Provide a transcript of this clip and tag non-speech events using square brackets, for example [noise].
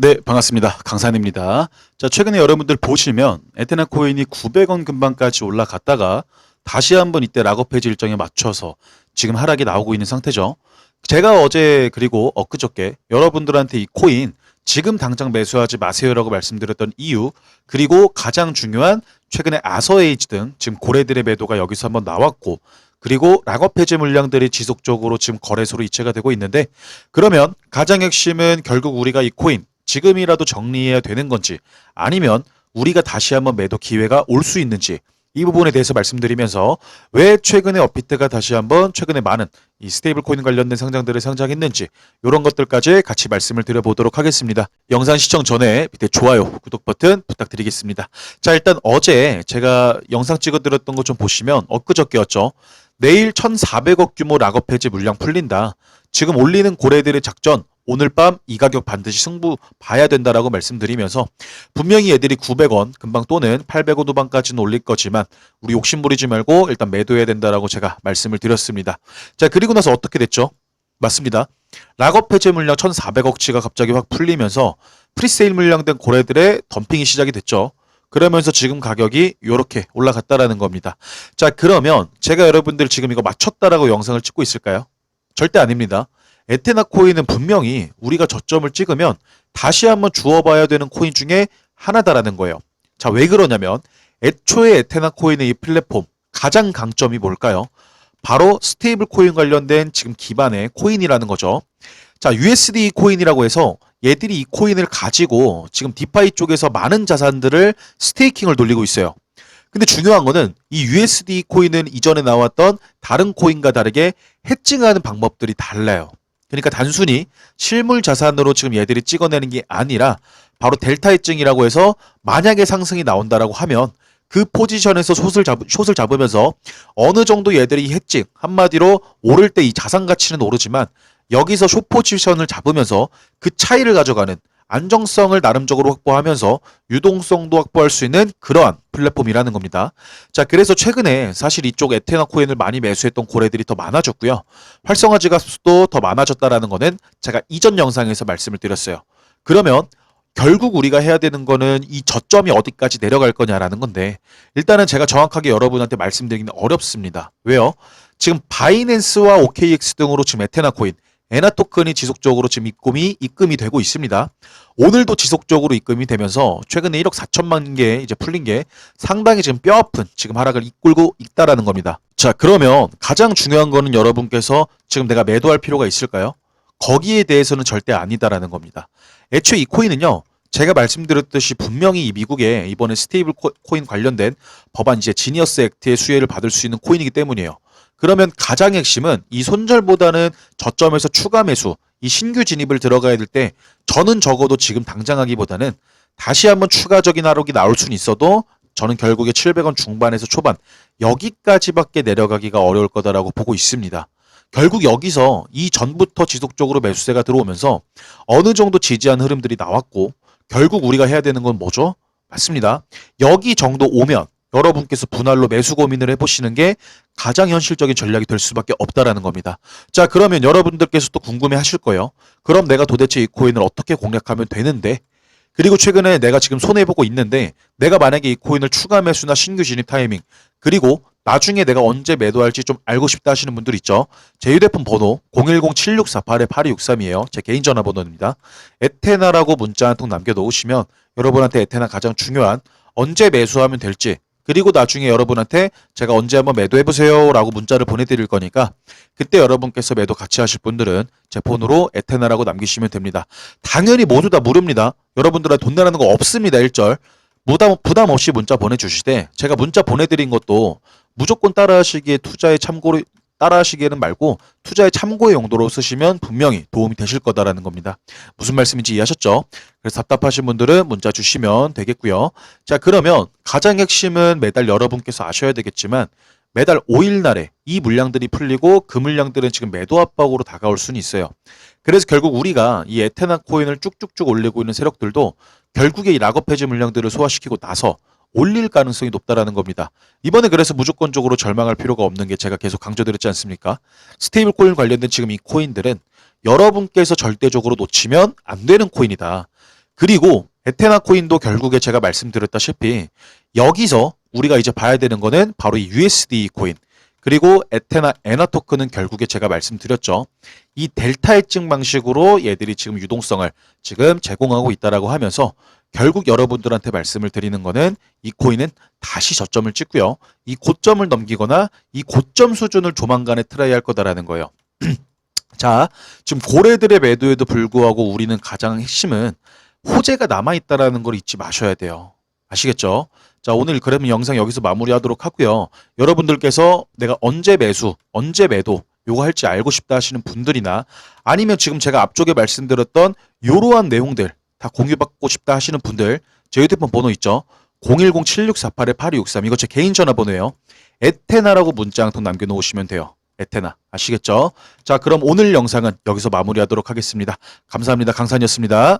네, 반갑습니다. 강산입니다. 자, 최근에 여러분들 보시면 에테나 코인이 900원 근방까지 올라갔다가 다시 한번 이때 락업 해지 일정에 맞춰서 지금 하락이 나오고 있는 상태죠. 제가 어제 그리고 엊그저께 여러분들한테 이 코인 지금 당장 매수하지 마세요라고 말씀드렸던 이유 그리고 가장 중요한 최근에 아서에이지 등 지금 고래들의 매도가 여기서 한번 나왔고 그리고 락업 해지 물량들이 지속적으로 지금 거래소로 이체가 되고 있는데 그러면 가장 핵심은 결국 우리가 이 코인 지금이라도 정리해야 되는 건지 아니면 우리가 다시 한번 매도 기회가 올 수 있는지 이 부분에 대해서 말씀드리면서 왜 최근에 업비트가 다시 한번 최근에 많은 이 스테이블 코인 관련된 상장들을 상장했는지 이런 것들까지 같이 말씀을 드려보도록 하겠습니다. 영상 시청 전에 밑에 좋아요, 구독 버튼 부탁드리겠습니다. 자 일단 어제 제가 영상 찍어드렸던 거좀 보시면 엊그저께였죠. 내일 1,400억 규모 락업 해지 물량 풀린다. 지금 올리는 고래들의 작전 오늘 밤 이 가격 반드시 승부 봐야 된다라고 말씀드리면서 분명히 얘들이 900원 금방 또는 800원 후반까지는 올릴 거지만 우리 욕심 부리지 말고 일단 매도해야 된다라고 제가 말씀을 드렸습니다. 자 그리고 나서 어떻게 됐죠? 맞습니다. 락업 해제 물량 1,400억치가 갑자기 확 풀리면서 프리세일 물량된 고래들의 덤핑이 시작이 됐죠. 그러면서 지금 가격이 이렇게 올라갔다라는 겁니다. 자 그러면 제가 여러분들 지금 이거 맞췄다라고 영상을 찍고 있을까요? 절대 아닙니다. 에테나 코인은 분명히 우리가 저점을 찍으면 다시 한번 주워봐야 되는 코인 중에 하나다라는 거예요. 자, 왜 그러냐면 애초에 에테나 코인의 이 플랫폼 가장 강점이 뭘까요? 바로 스테이블 코인 관련된 지금 기반의 코인이라는 거죠. 자, USD 코인이라고 해서 얘들이 이 코인을 가지고 지금 디파이 쪽에서 많은 자산들을 스테이킹을 돌리고 있어요. 근데 중요한 거는 이 USD 코인은 이전에 나왔던 다른 코인과 다르게 해칭하는 방법들이 달라요. 그러니까 단순히 실물 자산으로 지금 얘들이 찍어내는 게 아니라 바로 델타 해증이라고 해서 만약에 상승이 나온다라고 하면 그 포지션에서 숏을, 잡, 숏을 잡으면서 어느 정도 얘들이 이 해증 한마디로 오를 때 이 자산 가치는 오르지만 여기서 숏 포지션을 잡으면서 그 차이를 가져가는 안정성을 나름적으로 확보하면서 유동성도 확보할 수 있는 그러한 플랫폼이라는 겁니다. 자, 그래서 최근에 사실 이쪽 에테나 코인을 많이 매수했던 고래들이 더 많아졌고요. 활성화 지갑수도 더 많아졌다라는 거는 제가 이전 영상에서 말씀을 드렸어요. 그러면 결국 우리가 해야 되는 거는 이 저점이 어디까지 내려갈 거냐라는 건데 일단은 제가 정확하게 여러분한테 말씀드리기는 어렵습니다. 왜요? 지금 바이낸스와 OKX 등으로 지금 에테나 코인 에나 토큰이 지속적으로 지금 입금이 입금이 되고 있습니다. 오늘도 지속적으로 입금이 되면서 최근에 1억 4천만 개 이제 풀린 게 상당히 지금 뼈아픈 지금 하락을 이끌고 있다라는 겁니다. 자, 그러면 가장 중요한 거는 여러분께서 지금 내가 매도할 필요가 있을까요? 거기에 대해서는 절대 아니다라는 겁니다. 애초에 이 코인은요. 제가 말씀드렸듯이 분명히 이 미국에 이번에 스테이블 코- 코인 관련된 법안 이제 지니어스 액트의 수혜를 받을 수 있는 코인이기 때문이에요. 그러면 가장 핵심은 이 손절보다는 저점에서 추가 매수, 이 신규 진입을 들어가야 될 때 저는 적어도 지금 당장 하기보다는 다시 한번 추가적인 하락이 나올 수는 있어도 저는 결국에 700원 중반에서 초반 여기까지밖에 내려가기가 어려울 거다라고 보고 있습니다. 결국 여기서 이 전부터 지속적으로 매수세가 들어오면서 어느 정도 지지한 흐름들이 나왔고 결국 우리가 해야 되는 건 뭐죠? 맞습니다. 여기 정도 오면 여러분께서 분할로 매수 고민을 해보시는 게 가장 현실적인 전략이 될 수밖에 없다라는 겁니다. 자, 그러면 여러분들께서 또 궁금해 하실 거예요. 그럼 내가 도대체 이 코인을 어떻게 공략하면 되는데? 그리고 최근에 내가 지금 손해보고 있는데 내가 만약에 이 코인을 추가 매수나 신규 진입 타이밍 그리고 나중에 내가 언제 매도할지 좀 알고 싶다 하시는 분들 있죠. 제 휴대폰 번호 010-7648-8263이에요. 제 개인 전화번호입니다. 에테나라고 문자 한 통 남겨놓으시면 여러분한테 에테나 가장 중요한 언제 매수하면 될지 그리고 나중에 여러분한테 제가 언제 한번 매도해 보세요 라고 문자를 보내드릴 거니까 그때 여러분께서 매도 같이 하실 분들은 제 폰으로 에테나라고 남기시면 됩니다. 당연히 모두 다 무료입니다. 여러분들한테 돈 내라는 거 없습니다. 1절. 부담, 부담 없이 문자 보내주시되 제가 문자 보내드린 것도 무조건 따라하시기에 투자에 참고로 따라하시기에는 말고 투자의 참고의 용도로 쓰시면 분명히 도움이 되실 거다라는 겁니다. 무슨 말씀인지 이해하셨죠? 그래서 답답하신 분들은 문자 주시면 되겠고요. 자, 그러면 가장 핵심은 매달 여러분께서 아셔야 되겠지만 매달 5일 날에 이 물량들이 풀리고 그 물량들은 지금 매도 압박으로 다가올 수는 있어요. 그래서 결국 우리가 이 에테나 코인을 쭉쭉쭉 올리고 있는 세력들도 결국에 이 락업 해지 물량들을 소화시키고 나서 올릴 가능성이 높다라는 겁니다. 이번에 그래서 무조건적으로 절망할 필요가 없는 게 제가 계속 강조드렸지 않습니까? 스테이블 코인 관련된 지금 이 코인들은 여러분께서 절대적으로 놓치면 안 되는 코인이다. 그리고 에테나 코인도 결국에 제가 말씀드렸다시피 여기서 우리가 이제 봐야 되는 거는 바로 이 USD 코인 그리고 에테나 에나 토큰은 결국에 제가 말씀드렸죠. 이 델타 엣증 방식으로 얘들이 지금 유동성을 지금 제공하고 있다라고 하면서 결국 여러분들한테 말씀을 드리는 거는 이 코인은 다시 저점을 찍고요. 이 고점을 넘기거나 이 고점 수준을 조만간에 트라이 할 거다라는 거예요. [clears throat] 자, 지금 고래들의 매도에도 불구하고 우리는 가장 핵심은 호재가 남아있다라는 걸 잊지 마셔야 돼요. 아시겠죠? 자, 오늘 그러면 영상 여기서 마무리하도록 하고요. 여러분들께서 내가 언제 매수, 언제 매도, 요거 할지 알고 싶다 하시는 분들이나 아니면 지금 제가 앞쪽에 말씀드렸던 요러한 내용들 다 공유받고 싶다 하시는 분들 제 휴대폰 번호 있죠? 010-7648-8263 이거 제 개인 전화번호예요. 에테나라고 문자 한 통 남겨놓으시면 돼요. 에테나 아시겠죠? 자 그럼 오늘 영상은 여기서 마무리하도록 하겠습니다. 감사합니다. 강산이었습니다.